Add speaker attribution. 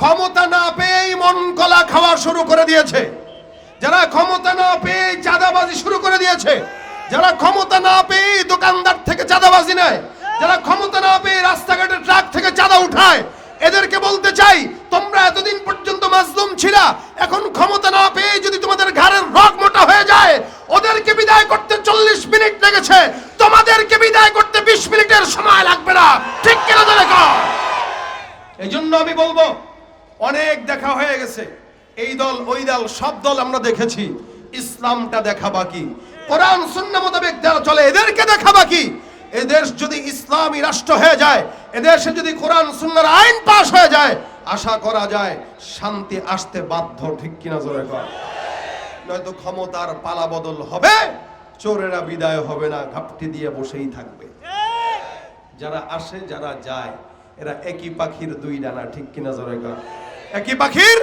Speaker 1: ক্ষমতা না পেয়েই মন কলা খাওয়া শুরু করে দিয়েছে। যারা ক্ষমতা না পেয়ে চাঁদাবাজি শুরু করে দিয়েছে, যারা ক্ষমতা না পেয়ে দোকানদার থেকে চাঁদাবাজি নেয়, যারা ক্ষমতা না পেয়ে রাস্তাঘাটে ট্রাক থেকে চাঁদা উঠায়, এদেরকে বলতে চাই, তোমরা এতদিন পর্যন্ত মাজলুম ছিলা, এখন ক্ষমতা না পেয়ে যদি তোমাদের ঘাড়ের রগ মোটা হয়ে যায়, ওদেরকে বিদায় করতে চল্লিশ মিনিট লেগেছে, তোমাদেরকে বিদায় করতে বিশ মিনিটের সময় লাগবে না। ঠিক কিনা ধরে এই জন্য আমি বলব অনেক দেখা হয়ে গেছে। এই দল, ওই দল, সব দল আমরা দেখেছি। ইসলামটা দেখা বাকি। কোরআন শূন্য মোতাবেক যারা চলে, এদেরকে দেখা বাকি। এদেশ যদি ইসলামী রাষ্ট্র হয়ে যায়, এদেশে যদি কোরআন, সুন্নার আইন পাশ হয়ে যায়, আশা করা যায় শান্তি আসতে বাধ্য, ঠিক কিনা জোরে কর? নয়তো ক্ষমতার পালা বদল হবে, চোরেরা বিদায় হবে না, ঘাপটি দিয়ে বসেই থাকবে। যারা আসে, যারা যায়, এরা একই পাখির দুই ডানা, ঠিক কিনা জোরে কর? একই পাখির?